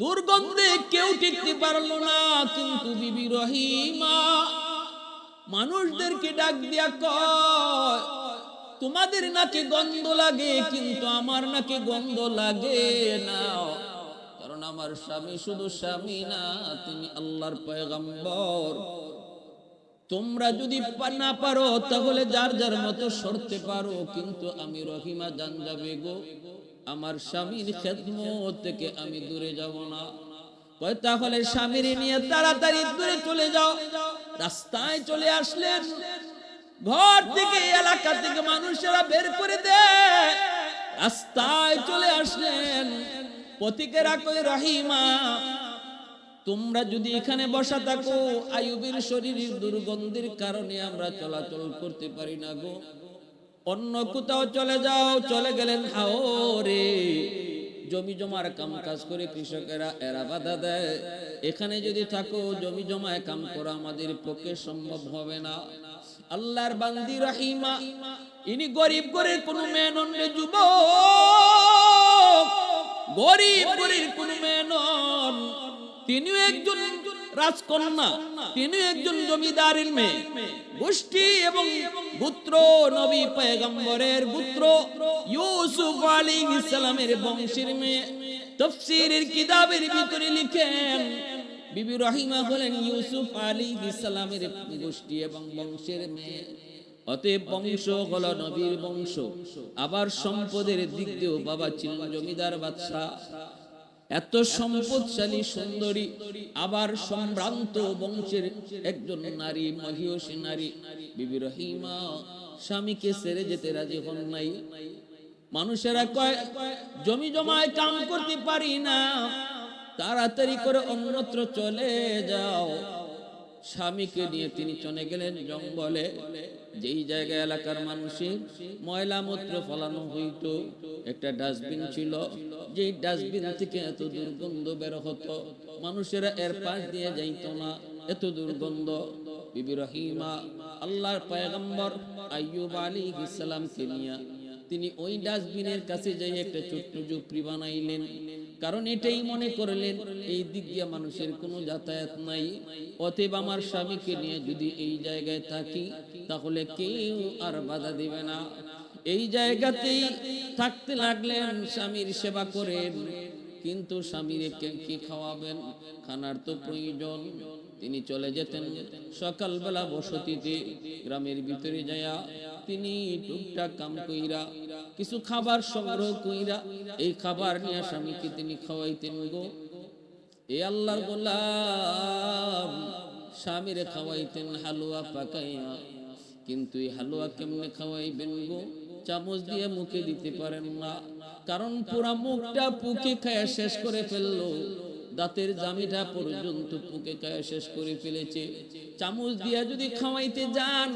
দুর্গন্ধে কেউ টিকতে পারল না, কিন্তু বিবি রহিমা মানুষদেরকে ডাক দিয়া কয়, তোমাদের নাকি গন্ধ লাগে, কিন্তু আমার নাকি গন্ধ লাগে না। কারণ আমার স্বামী শুধু স্বামী না, তিনি আল্লাহর পয়গম্বর। তোমরা যদি না পারো, তাহলে যার যার মতো সরতে পারো, কিন্তু আমি রহিমা জান যাবে গো। আমার স্বামীর খেদমত থেকে আমি দূরে যাব না। তাহলে স্বামীর নিয়ে তাড়াতাড়ি দূরে চলে যাও। রাস্তায় চলে আসলেন। ঘর থেকে এলাকা থেকে মানুষেরা বের করে দেয় রাস্তায় চলে আসলেন। পথিকেরা কই রহিমা তোমরা যদি এখানে বসা থাকো আয়ুবের শরীরের দুর্গন্ধের কারণে আমরা চলাচল করতে পারি না গো। অন্য কোথাও চলে যাও, চলে গেলেন হাওরে। জমি জমার কাম কাজ করে কৃষকেরা এরা বাধা দেয়। এখানে যদি থাকো, জমি জমায় কাম করা আমাদের পক্ষে সম্ভব হবে না। আল্লাহর বান্দি রহিমা, ইনি গরিব করে কোনো মেয়ে নন রে যুবক। গরিব গরিব কোনো মেয়ে নন, তিনিও একজন রাজকন্যা, তিনি একজন জমিদারের মেয়ে। গোষ্ঠী এবং পুত্র, নবী পয়গম্বরের পুত্র ইউসুফ আলাইহিস ইসলামের বংশের মেয়ে। তফসিরের কিতাবের ভিতরে লিখেন, বিবি রহিমা হলেন ইউসুফ আলাইহিস ইসলামের গোষ্ঠী এবং বংশের মেয়ে। অতএব বংশ হলো নবীর বংশ। আবার সম্পদের দিক দিয়েও বাবা ছিলেন জমিদার বাদশাহ। এত সম্পদশালী সুন্দরী, আবার সম্ভ্রান্ত বংশের একজন নারী, মহিষী নারী। বিবি রহিমা স্বামীকে সেরে যেতে রাজি হন নাই। মানুষেরা কয়, জমি জমায় কাম করতে পারি না। তাড়াতাড়ি করে অন্যত্র চলে যাও। স্বামীকে নিয়ে তিনি চলে গেলেন জঙ্গলে। যেই জায়গা এলাকার মানুষের ময়লা মূত্র ফলানো হইতো, একটা ডাস্টবিন ছিল। যেই ডাস্টবিন থেকে এত দুর্গন্ধ বের হতো, মানুষেরা এর পাশ দিয়ে যাইতো না, এত দুর্গন্ধ। বিবি রহিমা, আল্লাহর পয়গম্বর আইয়ুব আলাইহিস সালামকে নিয়ে তিনি ওই ডাস্টবিনের কাছে যাই একটা ছোট্ট ঝুপড়ি বানাইলেন। কারণ এটাই মনে করলেন, এই দিক দিয়ে মানুষের কোনো যাতায়াত নাই। অতএব আমার স্বামীকে নিয়ে যদি এই জায়গায় থাকি, তাহলে কেউ আর বাধা দিবে না। এই জায়গাতেই থাকতে লাগলেন, স্বামীর সেবা করেন। কিন্তু স্বামীর কি খাওয়াবেন? খানার তো প্রয়োজন। তিনি চলে যেতেন সকালবেলা বসতিতে, গ্রামের ভিতরে যায়া তিনি টুকটাক কাম কইরা কিছু খাবার সংগ্রহ কইরা এই খাবার নিয়ে স্বামীকে তিনি খাওয়াইতেন গো। এ আল্লাহর গোলাম, স্বামীরে খাওয়াইতেন হালুয়া পাকাইয়া। কিন্তু এই হালুয়া কেমনে খাওয়াইবেন গো? চামচ দিয়ে মুখে দিতে পারেন না। কারণ পুরা মুখটা পুকে খায় শেষ করে ফেলল। দাঁতের জামিটা পর্যন্ত পুকে খায়া শেষ করে ফেলেছে। চামচ দিয়া যদি খাওয়াইতে যান,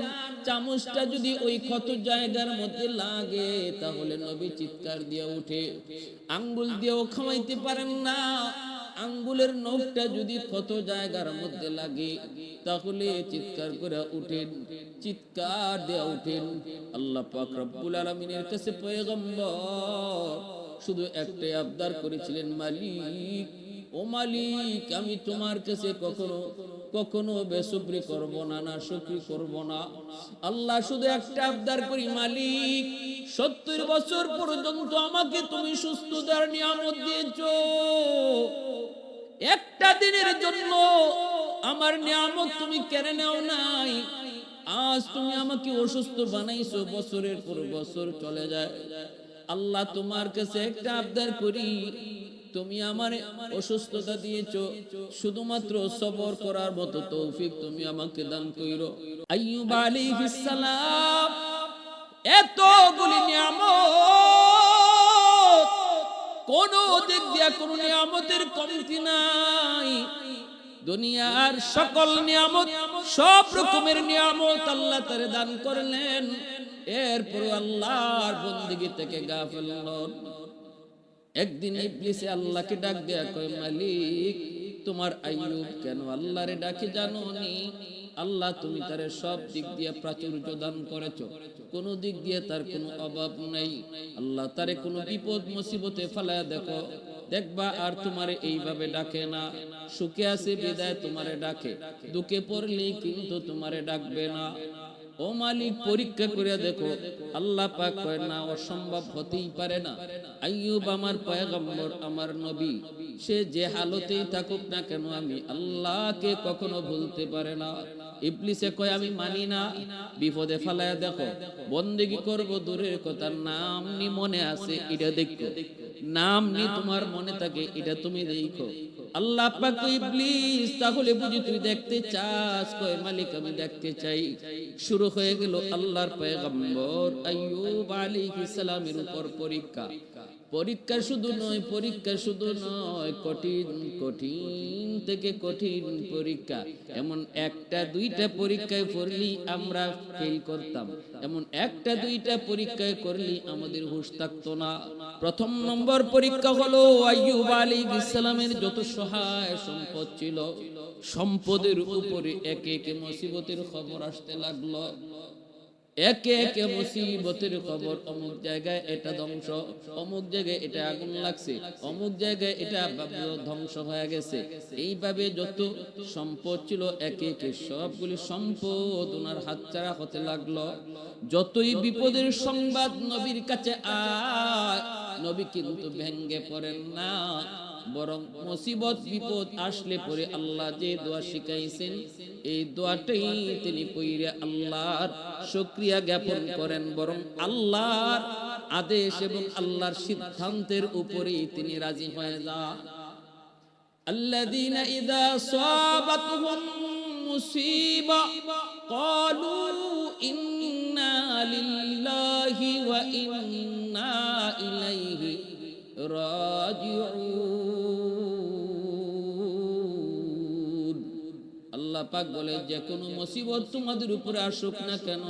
চামচটা যদি ওই ক্ষত জায়গার মধ্যে লাগে, তাহলে নবী চিৎকার দিয়ে উঠে, আঙ্গুল দিয়েও খাওয়াইতে পারেন না। আঙ্গুলের নখটা যদি ক্ষত জায়গার মধ্যে লাগে, তাহলে চিৎকার করে উঠেন, চিৎকার দেয়া উঠেন। আল্লাহ পাক রব্বুল আলামিনের কাছে পয়গম্বর, শুধু একটাই আবদার করেছিলেন, মালিক। ও মালিক, আমি তোমার কাছে কখনো কখনো বেসুপ্রি করব না না শুক্রি করব না। আল্লাহ শুধু একটা আবদার করি, মালিক, সত্তর বছর পর্যন্ত আমাকে তুমি সুস্থতার নিয়ামত দিয়েছ। একটা দিনের জন্য আমার নিয়ামত তুমি কেড়ে নাও নাই। আজ তুমি আমাকে অসুস্থ বানাইছো, বছরের পর বছর চলে যায়। আল্লাহ তোমার কাছে একটা আবদার করি তুমি আমার অসুস্থতা দিয়েছ, শুধুমাত্র সবর করার মতো তৌফিক তুমি আমাকে দান কইরো। আইয়ুব আলাইহিস সালাম, এতগুলি নিয়ামত, কোন দিক দিয়া কোন নিয়ামতের কমতি নাই। দুনিয়ার সকল নিয়ামত, সব রকমের নিয়ামত আল্লাহ তারে দান করলেন। এরপর আল্লাহর বন্দিগি থেকে গাফেল একদিন ইবলিসে আল্লাহকে ডাক দেয়া কয়, মালিক, তোমার আইয়ুব কেন আল্লাহরে ডাকে জানো নি আল্লাহ তুমি তারে সব দিক দিয়ে প্রাচুর্য দান করেছ। কোন দিক দিয়ে তার কোনো অভাব নাই। আল্লাহ তারে কোনো বিপদ, মুসিবতে ফেলায় দেখো। দেখবা আর তোমারে এইভাবে ডাকে না। সুখে আছে, বিদায় তোমারে ডাকে। দুঃখে পড়লেই কিন্তু তোমারে ডাকবে না। ও মালিক, পরীক্ষা করে দেখো, আল্লাহ পাক কয়, না, অসম্ভব হতেই পারে না। আইয়ুব আমার পয়গম্বর, আমার নবী, সে যে হালতেই থাকুক না কেন, আমি আল্লাহকে কখনো ভুলতে পারে না। ইবলিসে কয়, আমি মানি না। বিপদে ফালায় দেখো, বন্দেগি করব, দূরের কথা, নাম নি মনে আছে, এটা দেখো। নাম নি তোমার মনে থাকে, এটা তুমি দেখো। আল্লাহ পাক ইবলিস তাহলে বুঝি তুই দেখতে চাস? কয়, মালিক, আমি দেখতে চাই। শুরু হয়ে গেল আল্লাহর পয়গম্বর আইয়ুব আলাইহিস সালামের উপর পরীক্ষা। পরীক্ষা শুধু নয় পরীক্ষা শুধু নয়, কঠিন কঠিন থেকে কঠিন পরীক্ষা। এমন একটা, দুইটা পরীক্ষায় পড়লি আমরা ফেল করতাম। এমন একটা, দুইটা পরীক্ষায় করলি আমাদের হুঁশ থাকতো না। প্রথম নম্বর পরীক্ষা হলো আইয়ুব আলাইহিস ইসলামের যত সহায় সম্পদ ছিল, সম্পদের উপরে একে একে মুসিবতের খবর আসতে লাগল। একে একে মুসিবতের খবর, অমুক জায়গায় এটা ধ্বংস, অমুক জায়গায় এটা আগুন লাগছে, অমুক জায়গায় এটা ধ্বংস হয়ে গেছে। এইভাবে যত সম্পদ ছিল, একে একে সবগুলি সম্পদ ওনার হাতছাড়া হতে লাগল। যতই বিপদের সংবাদ নবীর কাছে আয়, নবী কিন্তু ভেঙ্গে পড়েন না। বরং মুসিবত বিপদ আসলে পরে আল্লাহ যে দোয়া শিখাইছেন এই দোয়াটাই তিনি পইরে আল্লাহর শুকরিয়া জ্ঞাপন করেন বরং আল্লাহর আদেশ এবং আল্লাহর সিদ্ধান্তের উপরেই তিনি রাজি হয়ে যান الذين إذا صابتهم مصيبة قالوا إنا لله وإنا إليه راجعون আল্লাহ পাক বলে, যে কোনো মুসিবত তোমাদের উপরে আসুক না কেন,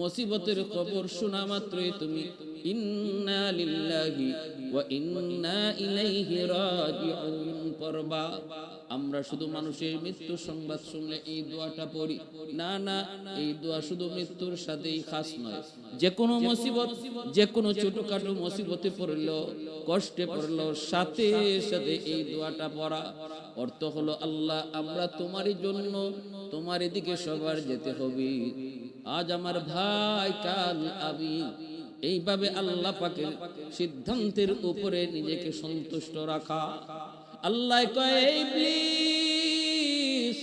মুসিবতের খবর শোনা মাত্রই তুমি, ইন্না লিল্লাহি ওয়া ইন্না ইলাইহি রাজিউন। পড়বা আমরা শুধু মানুষের মৃত্যু সংবাদ শুনলে এই দোয়াটা পড়ি। না না, এই দোয়া শুধু মৃত্যুর সাথেই খাস নয়। যে কোনো মুসিবত যে কোনো ছোটখাটো মুসিবতে পড়ল, কষ্টে পড়ল, সাথে সাথে এই দোয়াটা পড়া। অর্থ হলো, আল্লাহ, আমরা তোমারই জন্য তোমার দিকে সবার যেতে হবে। আজ আমার ভাই, কাল আমি। এইভাবে আল্লাহ পাকের সিদ্ধান্তের উপরে নিজেকে সন্তুষ্ট রাখা। আল্লাহ কয় "এই ইবলিস,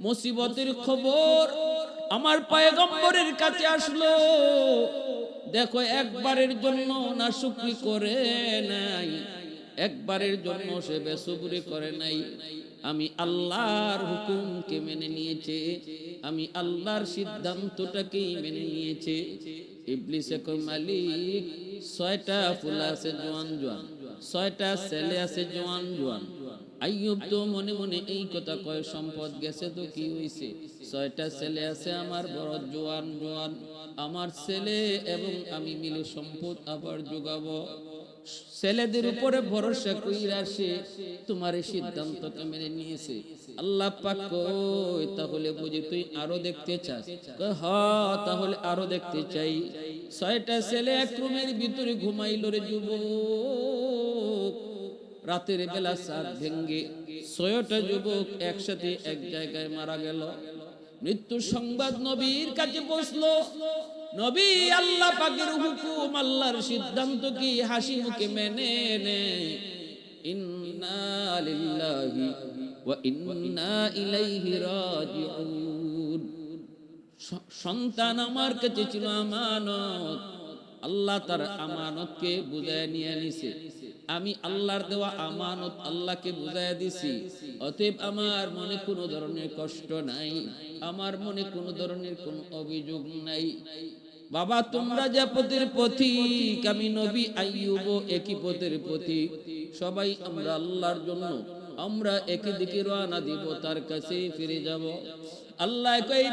মুসিবতের খবর আমার পায়গম্বরের কাছে আসলো। দেখো একবারের জন্য না শুকরি করে নাই একবারের জন্য সে বেসুবরি করে নাই। আমি আল্লাহর হুকুমকে মেনে নিয়েছে আমি আল্লাহর সিদ্ধান্তটাকেই মেনে নিয়েছে। ইবলিসে কই মালিক ছয়টা ফুল আছে জোয়ান জোয়ান। ছয়টা ছেলে আছে, জোয়ান জোয়ান। আইয়ুব তো মনে মনে এই কথা কয়, সম্পদ গেছে তো কি হইছে? ছয়টা ছেলে আছে আমার, বড় জোয়ান জোয়ান। আমার ছেলে এবং আমি মিলে সম্পদ আবার যোগাবো। ছেলেদের উপরে ভরসা কইরা সে তোমার এই সিদ্ধান্তকে মেনে নিয়েছে। আল্লাহ পাক কই তাহলে বুঝি তুই আরও দেখতে চাস? হ তাহলে আরও দেখতে চাই। ছয়টা ছেলে এক রুমের ভিতরে ঘুমাইল রে যুবক। রাতের বেলা সাত ভেঙ্গে ছয়টা যুবক একসাথে এক জায়গায় মারা গেল। মৃত্যুর সংবাদ নবীর কাছে পৌঁছলো। নবী আল্লাহ পাকের হুকুম, আল্লাহর সিদ্ধান্ত কি হাসি মুখে মেনে নে? ইন্না ইন্না ইলাইহি সন্তান আমার কাছে ছিল আমানত। আল্লাহ তার আমানতকে বুঝায় নিয়ে নিছে। আমি আল্লাহর দেওয়া আমানত আল্লাহকে বুঝায় দিছি। অতএব আমার মনে কোনো ধরনের কষ্ট নাই। আমার মনে কোনো ধরনের কোনো অভিযোগ নাই। বাবা, তোমরা যা পথের পথিক, আমি নবী আইয়ুব একই পথের পথিক। সবাই আমরা আল্লাহর জন্য আমরা একই দিকে রওনা দিব, তার কাছে ফিরে যাব। আল্লাহ কই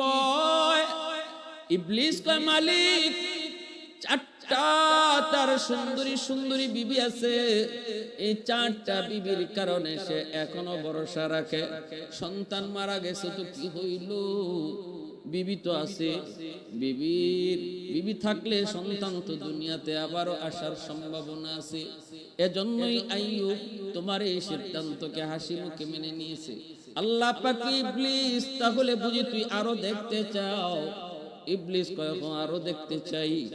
কয়, ইবলিস কয়, মালিক, চারটা তার সুন্দরী সুন্দরী বিবি আছে। এই চারটা বিবির কারণে সে এখনও ভরসা রাখে। সন্তান মারা গেছে তো কি হইল? বিবি তো আছে। বিবির, বিবি থাকলে সন্তান তো দুনিয়াতে আবারও আসার সম্ভাবনা আছে। এজন্যই আইয়ুব তোমার এই সিদ্ধান্তকে হাসি মুখে মেনে নিয়েছে। আল্লাহ পাকি ইবলিস তাহলে বুঝি তুই আরও দেখতে চাও। ইবলিস কয় "হ্যাঁ, আরও দেখতে চাই।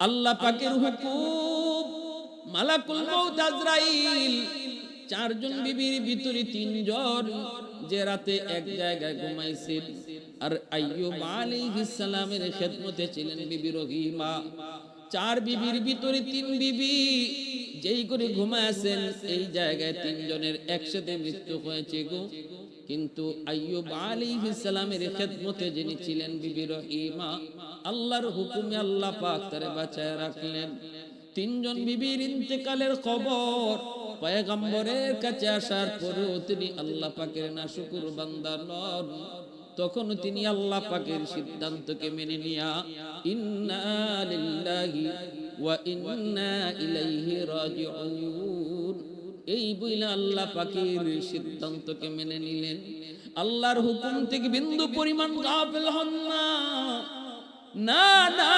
আল্লাহ পাকের হুকুম মালাকুল মউত আজরাইল চারজন বিবির ভিতরে তিনজন যে রাতে এক জায়গায় ঘুমাইছিল। আর আইয়ুব আলাইহিস সালামের খেদমতে ছিলেন বিবি রহিমা। চার বিবির ভিতরে তিন বিবি। যেই করে ঘুমাইছেন এই জায়গায় তিনজনের একসাথে মৃত্যু হয়েছে গো। কিন্তু আইয়ুব আলাইহিস সালামের খেদমতে যিনি ছিলেন বিবি রহিমা, আল্লাহর হুকুমে আল্লাহ পাক তারে বাঁচায় রাখলেন। তিনজন বিবির ইন্তেকালের খবর পয়গম্বরের কাছে আসার পরেও তিনি আল্লাহ পাকের না শুকুর বান্দা নন। তখন তিনি আল্লাহ পাকের সিদ্ধান্তকে মেনে নিয়া, ইন্না লিল্লাহি ওয়া ইন্না ইলাইহি রাজিউন। এই বইলা আল্লাহ পাকের সিদ্ধান্তকে মেনে নিলেন। আল্লাহর হুকুম থেকে বিন্দু পরিমাণ গাফেল হন না। না না।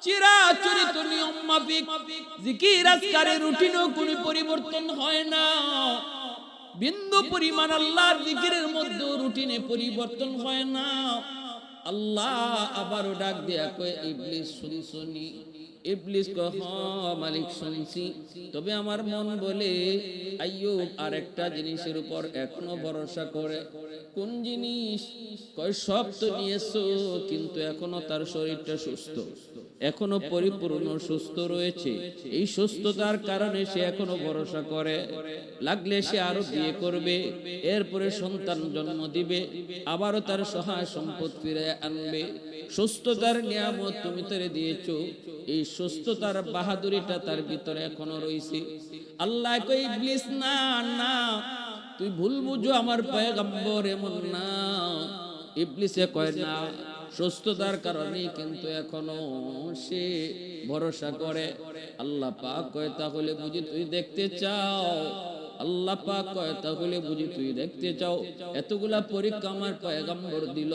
চিরাচরিত নিয়ম মাফিক, জিকির আজকারের রুটিনও কোনো পরিবর্তন হয় না। বিন্দু পরিমাণ আল্লাহর জিকিরের মধ্যে রুটিনে পরিবর্তন হয় না। আল্লাহ আবারও ডাক দেয়া কয় ইবলিস শুনছনি? ইবলিস কয় "হ্যাঁ, মালিক শুনছি। তবে আমার মন বলে আইয়ুব আর একটা জিনিসের উপর এখনও ভরসা করে। কোন জিনিস? কয় সব তো নিয়েছো কিন্তু এখনও তার শরীরটা সুস্থ। এখনও পরিপূর্ণ সুস্থ রয়েছে। এই সুস্থতার কারণে সে এখনও ভরসা করে। লাগলে সে আরও বিয়ে করবে এরপরে সন্তান জন্ম দিবে আবারও তার সহায় সম্পদ ফিরে আনবে। সুস্থতার নিয়ামত তুমি তারে দিয়েছ। এই সুস্থতার বাহাদুরিটা তার ভিতরে এখনও রয়েছে আল্লাহ কই ইবলিস না না তুই ভুল বুঝো আমার পয়গম্বর এমন না। ইবলিসে কয় না সুস্থতার কারণে কিন্তু এখনও সে ভরসা করে। আল্লাহ পাক কয়, তাহলে বুঝি তুই দেখতে চাও? আল্লাহ পাক কয়, তাহলে বুঝি তুই দেখতে চাও? এতগুলা পরীক্ষা আমার পয়গম্বর দিল।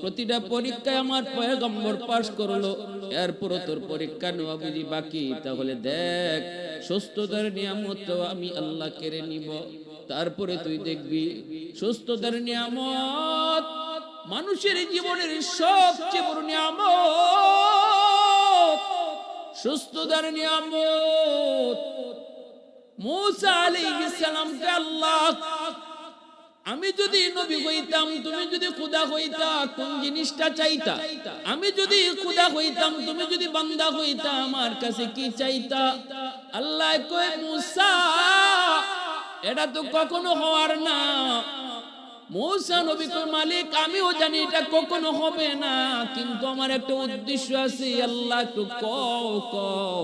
প্রতিটা পরীক্ষায় আমার পয়গম্বর পাশ করল। এরপর তোর পরীক্ষা নেওয়া বুঝি বাকি? তাহলে দেখ, সুস্থতার নিয়ামত আমি আল্লাহ কেড়ে নিব। তারপরে তুই দেখবি, সুস্থতার নিয়ামত মানুষের জীবনের সবচেয়ে বড় নিয়ামত, সুস্থতার সালামকে আল্লাহ, আমি যদি নবী হইতাম, তুমি যদি খুদা হইতা, কোন জিনিসটা চাইতা? আমি যদি খুদা হইতাম, তুমি যদি বান্দা হইতা, আমার কাছে কি চাইতা? আল্লাহ কয়, মুসা, এটা তো কখনো হওয়ার না। মৌসা নবী মালিক, আমিও জানি এটা কখনো হবে না। কিন্তু আমার একটা উদ্দেশ্য আছে, আল্লাহ একটু কও কও।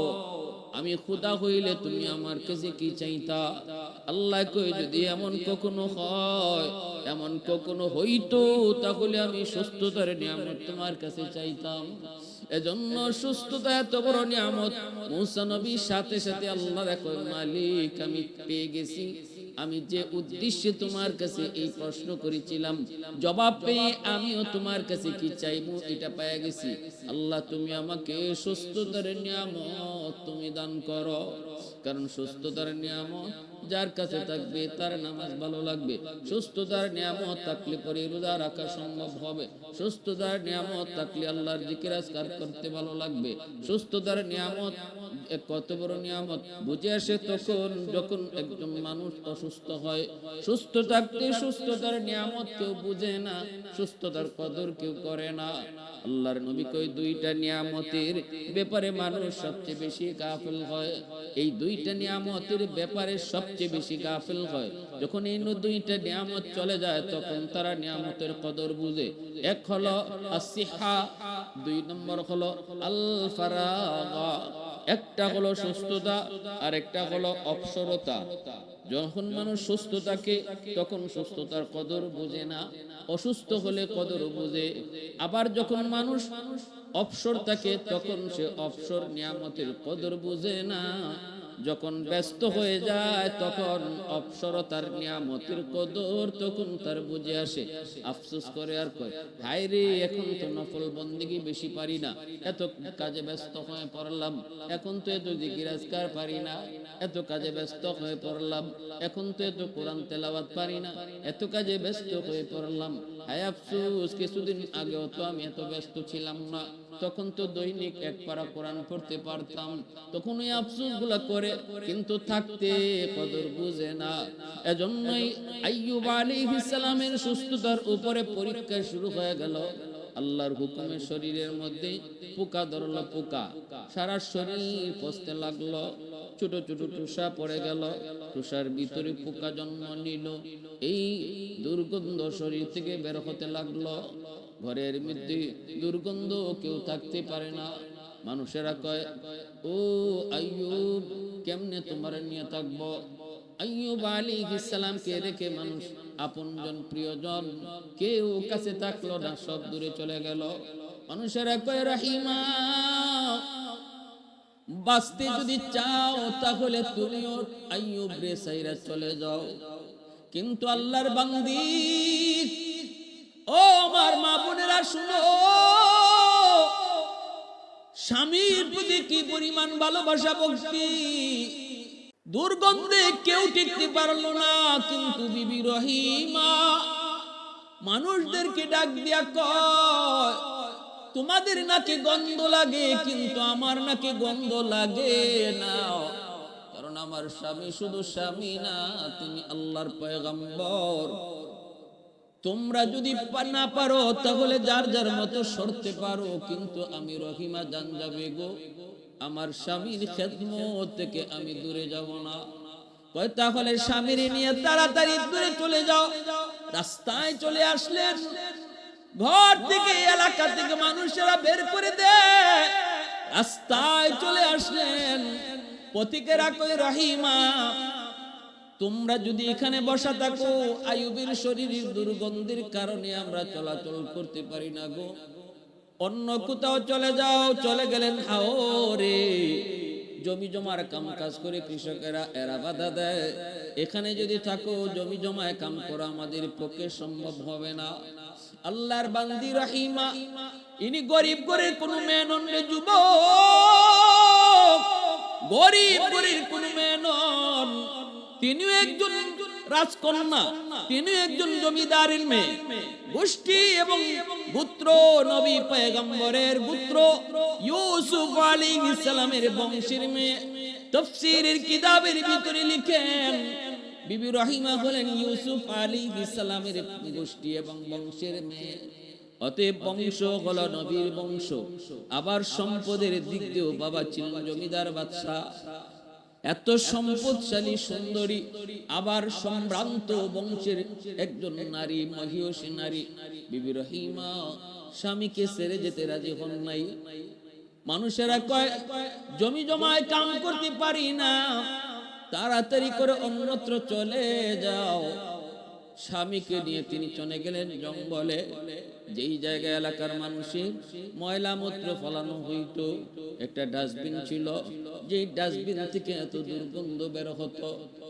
আমি খুদা হইলে তুমি আমার কাছে কি চাইতা? আল্লাহ কই যদি এমন কখনো হয়, এমন কখনো হইতো, তাহলে আমি সুস্থতার নিয়ামত তোমার কাছে চাইতাম। এজন্য সুস্থতা এত বড় নিয়ামত, মুসা নবীর সাথে সাথে আল্লাহ দেখো মালিক, আমি পেয়ে গেছি। আমি যে উদ্দেশ্যে তোমার কাছে এই প্রশ্ন করেছিলাম, জবাব পেয়ে আমিও তোমার কাছে কি চাইব এটা পেয়ে গেছি। আল্লাহ, তুমি আমাকে সুস্থতার নিয়ামত তুমি দান করো। কারণ সুস্থতার নিয়ামত যার কাছে থাকবে, তার নামাজ ভালো লাগবে। সুস্থতার নিয়ামত থাকলে পরে রোজা রাখা সম্ভব হবে। সুস্থতার নিয়ামত থাকলে আল্লাহর জিকির আজকার করতে ভালো লাগবে। সুস্থতার নিয়ামত কত বড় নিয়ামত? বুঝে আসে তখন যখন একজন মানুষ অসুস্থ হয়, সুস্থ থাকতে সুস্থতার নিয়ামত কেউ বুঝে না, সুস্থতার কদর কেউ করে না। আল্লাহর নবী কই দুইটা নিয়ামতের ব্যাপারে মানুষ সবচেয়ে বেশি গাফিল হয়। এই দুইটা নিয়ামতের ব্যাপারে সবচেয়ে বেশি গাফিল হয়। যখন এই দুইটা নিয়ামত চলে যায়, তখন তারা নিয়ামতের কদর বুঝে। এক হলো আসিহা দুই নম্বর হলো আল ফারাগা একটা হলো সুস্থতা আর একটা হলো অপসরতা যখন মানুষ সুস্থ থাকে, তখন সুস্থতার কদর বোঝে না, অসুস্থ হলে কদর বোঝে। আবার যখন মানুষ অপসর থাকে, তখন সে অপসর নিয়ামতের কদর বোঝে না। যখন ব্যস্ত হয়ে যায়, তখন অপসরতার নিয়ামতের কদর তখন তার বুঝে আসে। আফসোস করে আর কয়, হায় রে, এখন তো নফল বন্দিগি বেশি পারি না। এত কাজে ব্যস্ত হয়ে পড়লাম। এখন তো এত জিকিরাজকার পারি না। এত কাজে ব্যস্ত হয়ে পড়লাম। এখন তো এত কোরআন তেলাওয়াত পারি না। এত কাজে ব্যস্ত হয়ে পড়লাম। হায় আফসোস, কিছুদিন আগেও তো আমি এত ব্যস্ত ছিলাম না। তখন তো দৈনিক এক পারা কোরআন পড়তে পারতাম। তখন ওই আফসোসগুলা করে, কিন্তু থাকতে কদর বুঝে না। এজন্যই আইয়ুব আলাইহিস সালামের সুস্থতার উপরে পরীক্ষা শুরু হয়ে গেল। আল্লাহর হুকুমে শরীরের মধ্যে পোকা ধরলো পোকা। সারা শরীর পচতে লাগল। ছোট ছোট টুসা পড়ে গেল। টুসার ভিতরে পোকা জন্ম নিল। এই দুর্গন্ধ শরীর থেকে বের হতে লাগল। ঘরের মধ্যে দুর্গন্ধ কেউ থাকতে পারে না। মানুষেরা কয়, ও আইয়ুব, কেমনে তোমার নিয়ে থাকব? আইয়ুব আলাইহিস সালামকে রেখে মানুষ আপন আপনজন প্রিয়জন কেউ কাছে থাকল না, সব দূরে চলে গেল। মানুষেরা কয়, রাহিমা বাঁচতে যদি চাও, তাহলে তুমিও আইয়ুব রে সাইরা চলে যাও। কিন্তু আল্লাহর বান্দি, ও আমার মা বোনেরা শুনো, স্বামীর প্রতি কি পরিমাণ ভালোবাসা, ভক্তি? দুর্গন্ধে কেউ টিকতে পারল না, কিন্তু বিবি রহিমা, মানুষদেরকে ডাক দিয়া কয় তোমাদের নাকি গন্ধ লাগে, কিন্তু আমার নাকি গন্ধ লাগে না। কারণ আমার স্বামী শুধু স্বামী না, তুমি আল্লাহর পয়গম্বর। তোমরা যদি না পারো, তাহলে যার যার মতো সরতে পারো, কিন্তু আমি রহিমা জান যাবে গো। আমার স্বামীর থেকে আমি দূরে যাব না। তাহলে স্বামীর নিয়ে তাড়াতাড়ি দূরে চলে যাও। রাস্তায় চলে আসলেন। ঘর থেকে, এলাকা থেকে মানুষেরা বের করে দেয়। রাস্তায় চলে আসলেন পথিকেরা কই রহিমা। তোমরা যদি এখানে বসা থাকো আয়ুবের শরীরের দুর্গন্ধের কারণে আমরা চলাচল করতে পারি না গো। অন্য কোথাও চলে যাও, চলে গেলেন, হাওরে। জমি জমার কাম কাজ করে কৃষকেরা এরা বাধা দেয়। এখানে যদি থাকো, জমি জমায় কাম করা আমাদের পক্ষে সম্ভব হবে না। আল্লাহর বান্দি রাহিমা। ইনি গরিব করে কোনো মেয়ে যুবক। গরিব গরিব কোনো মেয়ে নন। একজন রাজকন্যা। তিনি একজন জমিদারের মেয়ে। গোষ্ঠী এবং পুত্র, নবী পয়গম্বরের পুত্র, ইউসুফ আলাইহিস ইসলামের বংশের মেয়ে। তফসিরের কিতাবের ভিতরে লিখেন বিবি রহিমা হলেন ইউসুফ আলী ইসলামের গোষ্ঠী এবং বংশের মেয়ে। অতএব বংশ হল নবীর বংশ। আবার সম্পদের দিক দিয়েও বাবা ছিলেন জমিদার বাদশাহ। এত সম্পদশালী, সুন্দরী, আবার সম্ভ্রান্ত বংশের একজন নারী, মহিষী নারী। বিবি রহিমা স্বামীকে সেরে যেতে রাজি হন নাই। মানুষেরা কয়, জমি জমায় কাম করতে পারি না। তাড়াতাড়ি করে অন্যত্র চলে যাও। স্বামীকে নিয়ে তিনি চলে গেলেন জঙ্গলে। যেই জায়গা এলাকার মানুষের ময়লা মূত্র ফলানো হইত, একটা ডাস্টবিন ছিল। যেই ডাস্টবিন থেকে এত দুর্গন্ধ বের হতো,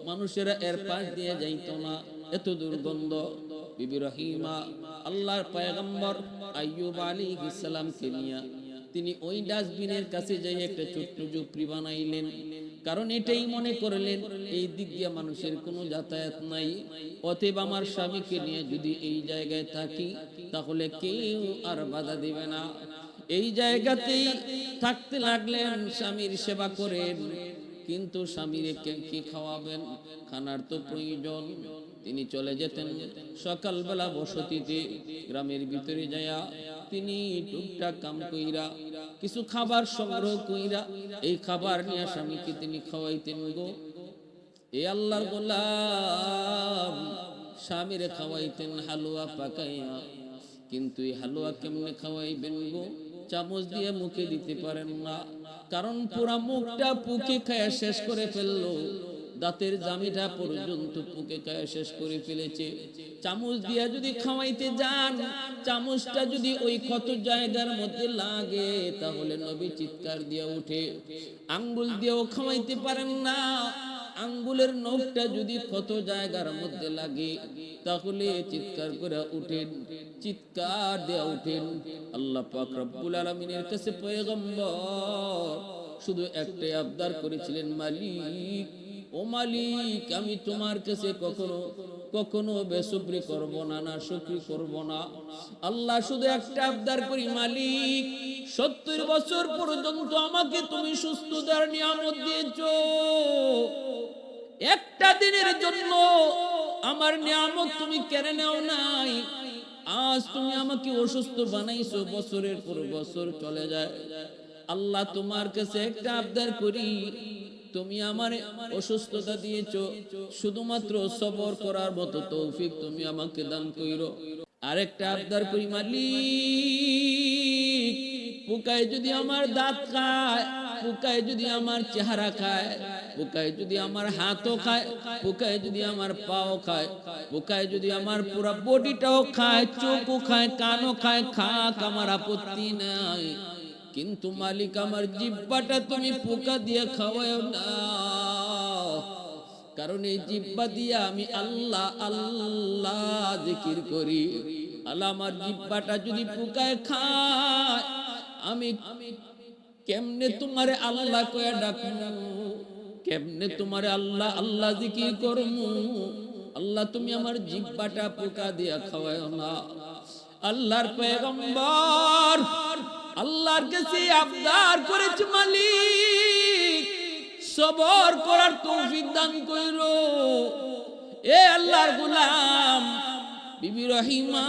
মানুষেরা এর পাশ দিয়ে যাইত না, এত দুর্গন্ধ। বিবি রহিমা, আল্লাহর পয়গম্বর আইয়ুব আলী ইসলামকে নিয়ে তিনি ওই ডাস্টবিনের কাছে যাই একটা ছোট্ট ঝুপড়ি বানাইলেন। কারণ এটাই মনে করলেন, এই দিক দিয়ে মানুষের কোনো যাতায়াত নাই। অতএব আমার স্বামীকে নিয়ে যদি এই জায়গায় থাকি, তাহলে কেউ আর বাধা দিবে না। এই জায়গাতেই থাকতে লাগলেন, স্বামীর সেবা করেন। কিন্তু স্বামীর কি খাওয়াবেন? খানার তো প্রয়োজন। তিনি চলে যেতেন সকালবেলা বসতিতে, গ্রামের ভিতরে যায়া তিনি টুকটাক কাম কইরা কিছু খাবার সংগ্রহ কইরা এই খাবার নিয়ে স্বামীকে তিনি খাওয়াইতেন গো। এ আল্লাহর গোলাম স্বামীরে খাওয়াইতেন হালুয়া পাকাইয়া। কিন্তু এই হালুয়া কেমনে খাওয়াইবেন গো? চামচ দিয়ে মুখে দিতে পারেন না। কারণ পুরা মুখটা পুকে খায় শেষ করে ফেলল। দাঁতের জামিটা পর্যন্ত পুকে খায় শেষ করে ফেলেছে। চামচ দিয়া যদি খাওয়াইতে যান, চামচটা যদি ওই ক্ষত জায়গার মধ্যে লাগে, তাহলে নবী চিৎকার দিয়ে উঠে, আঙ্গুল দিয়েও খাওয়াইতে পারেন না। আঙ্গুলের নখটা যদি ক্ষত জায়গার মধ্যে লাগে, তাহলে চিৎকার করে উঠেন, চিৎকার দেয়া উঠেন। আল্লাহ পাক রব্বুল আলামিনের কাছে পয়গম্বর, শুধু একটাই আবদার করেছিলেন, মালিক। ও মালিক, আমি তোমার কাছে কখনো কখনো বেসুপ্রি করব না না শুক্রি করব না। আল্লাহ শুধু একটা আবদার করি, মালিক, সত্তর বছর পর্যন্ত আমাকে তুমি সুস্থতার নিয়ামত দিয়েছ। একটা দিনের জন্য আমার নিয়ামত তুমি কেড়ে নাও নাই। আজ তুমি আমাকে অসুস্থ বানাইছো, বছরের পর বছর চলে যায়। আল্লাহ তোমার কাছে একটা আবদার করি তুমি আমার অসুস্থতা দিয়েছ, শুধুমাত্র সবর করার মতো তৌফিক তুমি আমাকে দান কইরো। আরেকটা আবদার করি মালিক, পোকায় যদি আমার দাঁত খায়, পোকায় যদি আমার চেহারা খায়, পোকায় যদি আমার হাতও খায়, পোকায় যদি আমার পাও খায়, পোকায় যদি আমার পুরো বডিটাও খায়, চোখও খায়, কানও খায়, খাক, আমার আপত্তি নাই। কিন্তু মালিক আমার জিব্বাটা তুমি পোকা দিয়ে খাওয়াও না। কারণ এই জিব্বা দিয়ে আমি আল্লাহ আল্লাহ জিকির করি। আল্লাহ আমার জিব্বাটা যদি পোকায় খায়, আমি কেমনে তোমারে আল্লাহ কয়া ডাকমু কেমনে তোমারে আল্লাহ আল্লাহ জিকির করমু আল্লাহ তুমি আমার জিব্বাটা পোকা দিয়া খাওয়ায় না। আল্লাহর পয়গম্বর আল্লাহর কাছে আবদার করেছে মালিক, সবর করার তৌফিক দান কইরো। এ আল্লাহর গোলাম বিবি রহিমা,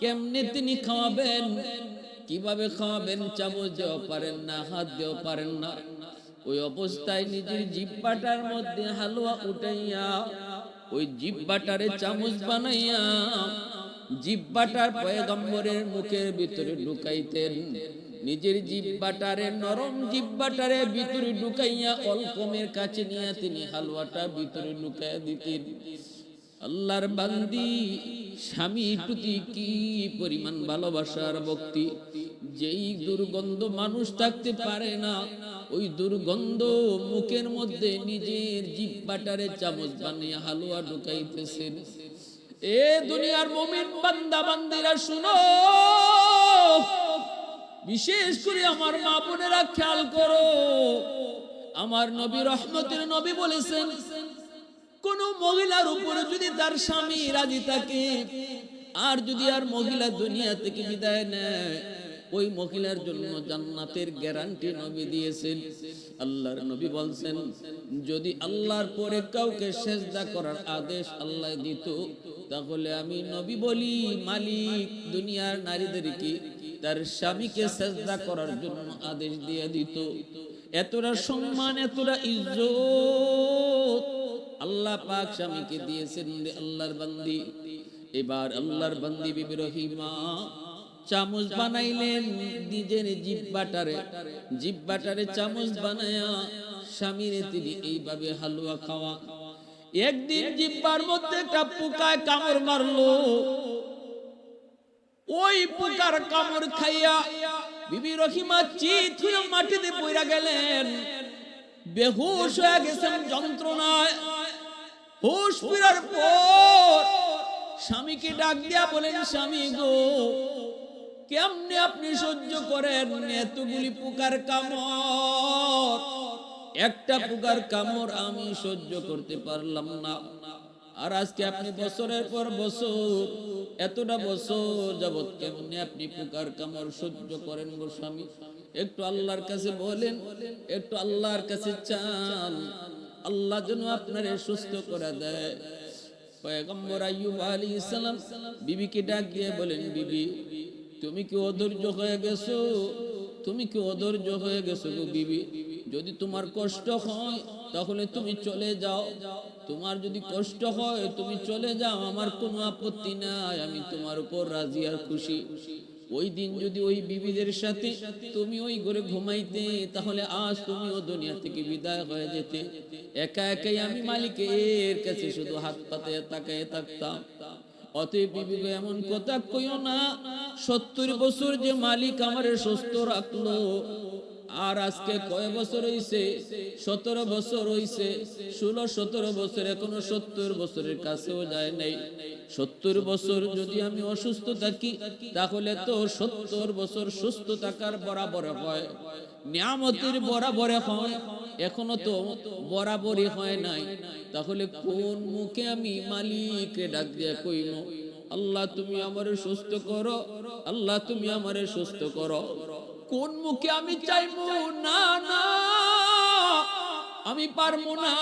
কেমনে তিনি খাওয়াবেন? কীভাবে খাওয়াবেন চামচ দেওয়া পারেন না, হাত দেওয়া পারেন না। ওই অবস্থায় নিজের জিব্বাটার মধ্যে হালুয়া উঠাইয়া, ওই জিব্বাটারে চামচ বানাইয়া জিব্বাটার পয়গম্বরের মুখের ভিতরে ঢুকাইতেন। নিজের জিব্বাটারে, নরম জিব্বাটারে ভিতরে ঢুকাইয়া অল্পমের কাছে নিয়ে তিনি হালুয়াটা ভিতরে ঢুকাইয়া দিতেন। আল্লাহর বান্দি, স্বামী প্রতি কি পরিমাণ ভালোবাসার ভক্তি? যেই দুর্গন্ধ মানুষ থাকতে পারে না, ওই দুর্গন্ধ মুখের মধ্যে নিজের জিব্বাটারে চামচ বানিয়ে হালুয়া ঢুকাইতেছেন। এ দুনিয়ার মমিন বান্দা, বান্দিরা, শুনো। বিশেষ করে আমার মা বোনেরা খেয়াল করো। আমার নবী রহমতের নবী বলেছেন, কোন মহিলার উপরে যদি তার স্বামী রাজি থাকে, আর যদি আর মহিলা দুনিয়া থেকে বিদায় নেয় ওই মহিলার জন্য জান্নাতের গ্যারান্টি নবী দিয়েছেন। আল্লাহর নবী বলছেন, যদি আল্লাহর পরে কাউকে সেজদা করার আদেশ আল্লাহ দিত, তাহলে আমি নবী বলি, মালিক, দুনিয়ার নারীদেরকে তার স্বামীকে সেজদা করার জন্য আদেশ দিয়ে দিত। এতটা সম্মান, এতটা ইজ্জত আল্লাহ পাক স্বামীকে দিয়েছেন আল্লাহর বান্দি। এবার আল্লাহর বান্দি বিবি রহিমা চামচ বানাইলেন নিজের জিব্বাটারে জিব্বাটারে চামচ বানায়া স্বামীরে তিনি এইভাবে হালুয়া খাওয়া। একদিন জিব্বার মধ্যে একটা পোকায় কামড় মারলো। ওই পোকার কামড় খাইয়া বিবি রহিমা চিত হয়ে মাটিতে পইরা গেলেন। বেহুশ হয়ে গেছেন যন্ত্রণায়। হুশ ফিরার পর স্বামীকে ডাক দিয়া বলেন, স্বামী গো কেমনে আপনি সহ্য করেন? এতগুলি পোকার কামড়। একটা পোকার কামড় আমি সহ্য করতে পারলাম না। আর আজকে আপনি বছরের পর বছর, এতটা বছর যাবৎ কেমনে আপনি পোকার কামড় সহ্য করেন গো স্বামী? একটু আল্লাহর কাছে বলেন, একটু আল্লাহর কাছে চান। আল্লাহ যেন আপনারে সুস্থ করে দেয়। পয়গম্বর আইয়ুব আলাইহিস সালাম বিবিকে ডাক দিয়ে বলেন, বিবি তুমি কি অধৈর্য হয়ে গেছো? তুমি কি অধৈর্য হয়ে গেছো গো বিবি? যদি তোমার কষ্ট হয়, তাহলে তুমি চলে যাও। তোমার যদি কষ্ট হয়, তুমি চলে যাও। আমার কোনো আপত্তি নাই, আমি তোমার উপর রাজি আর খুশি। ওই দিন যদি ওই বিবিদের সাথে তুমি ওই ঘরে ঘুমাইতে, তাহলে আজ তুমিও দুনিয়া থেকে বিদায় হয়ে যেতে। একা একাই আমি মালিকের কাছে শুধু হাত পাতে তাকায় থাকতাম। অতএব এমন কথা কইও না সত্তর বছর যে মালিক আমারে সুস্থ রাখল আর আজকে কয় বছর হইছে? সতেরো বছর হইছে। ষোলো, সতেরো বছর, এখনও সত্তর বছরের কাছেও যায় নাই। সত্তর বছর যদি আমি অসুস্থ থাকি, তাহলে তো সত্তর বছর সুস্থ থাকার বরাবর হয়। নিয়ামতের বরাবর হয় এখনও তো বরাবরই হয় নাই। তাহলে কোন মুখে আমি মালিককে ডাক দিয়ে কইম আল্লাহ তুমি আমারে সুস্থ করো, আল্লাহ তুমি আমারে সুস্থ করো। কোন মুখে আমি চাইব? না আমি পারব না।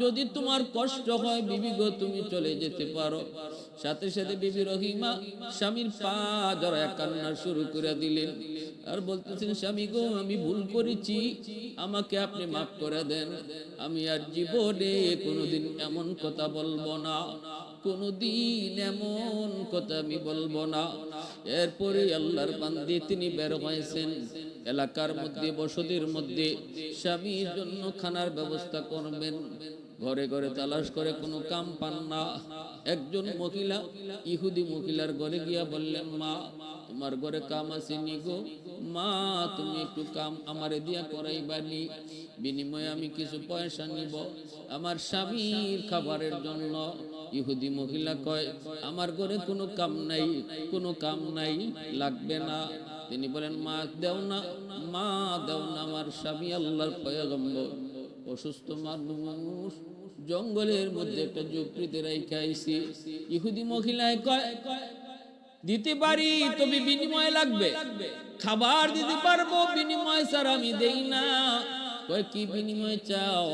যদি তোমার কষ্ট হয়, বিবি গো, তুমি চলে যেতে পারো। সাথে সাথে বিবি রহিমা স্বামীর পা জড়ায় কান্না শুরু করে দিলেন। আর বলতেছেন, স্বামী গো, আমি ভুল করেছি। আমাকে আপনি মাফ করে দেন। আমি আর জীবনে কোনোদিন এমন কথা বলব না। কোনোদিন এমন কথা আমি বলব না। এরপরে আল্লাহর বান্দি তিনি বের হয়েছেন। এলাকার মধ্যে, বসতির মধ্যে স্বামীর জন্য খানার ব্যবস্থা করবেন। ঘরে ঘরে তালাশ করে কোনো কাম পান না। একজন মহিলা, ইহুদি মহিলার ঘরে গিয়া বললেন, মা, তোমার ঘরে কাম আসেনি গো। মা, তুমি একটু কাম আমারে দিয়া করাইবানি। বিনিময়ে আমি কিছু পয়সা নিব। আমার স্বামীর খাবারের জন্য। ইহুদি মহিলা কয়, আমার ঘরে কোনো কাম নাই, কোনো কাম নাই, লাগবে না। তিনি বলেন, মা, দেও না, মা, দেও না আমার স্বামী আল্লাহর পয়গম্বর। অসুস্থ মানুষ, জঙ্গলের মধ্যে একটা রেখে আইছি ইহুদি মহিলায় দিতে পারি, তবে বিনিময় লাগবে। খাবার দিতে পারব, বিনিময় স্যার আমি দেই না। কয়, কি বিনিময় চাও?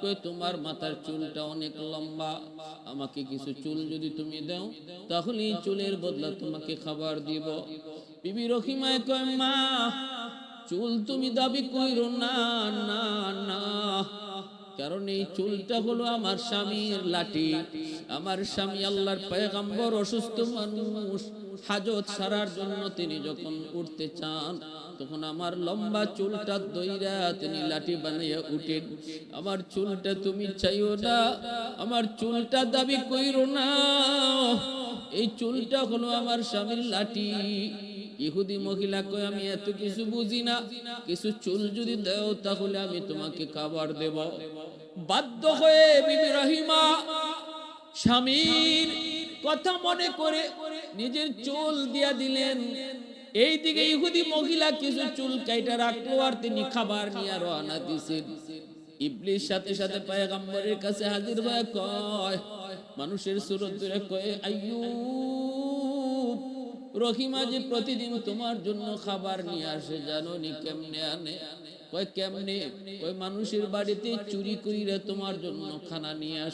কয়, তোমার মাথার চুলটা অনেক লম্বা। আমাকে কিছু চুল যদি তুমি দাও তাহলে চুলের বদলা তোমাকে খাবার দিব। বিবি রহিমায় কয়, মা চুল তুমি দাবি কইরো না না না। কারণ এই চুলটা হলো আমার স্বামীর লাঠি। আমার স্বামী আল্লাহর পয়গাম্বর, অসুস্থ মানুষ। হাজত সারার জন্য তিনি যখন উঠতে চান, তখন আমার লম্বা চুলটা দইরা তিনি লাঠি বানাইয়া উঠেন। আমার চুলটা তুমি চাইও না, আমার চুলটা দাবি কইরো না। এই চুলটা হলো আমার স্বামীর লাঠি। ইহুদি মহিলা কয় আমি এত কিছু বুঝি না। কিছু চুল যদি দাও, তাহলে আমি তোমাকে খাবার দেব। বাধ্য হয়ে বিবি রহিমা, স্বামীর কথা মনে করে নিজের চুল দিয়া দিলেন। এই দিকে ইহুদি মহিলা কিছু চুল কাইটা রাখল আর তিনি খাবার নিয়ে রওনা দিছেন। ইবলিস সাথে সাথে পয়গম্বরের কাছে হাজির হয়ে কয়, মানুষের সুরত ধরে কয়, আইয়ুব রহিমা যে প্রতিদিন তোমার জন্য খাবার নিয়ে আসে জানো নি কেমনে আনে? কয়, কেমনে? ওই মানুষের বাড়িতে চুরি কইরা তোমার জন্য খানা নিয়ে আসে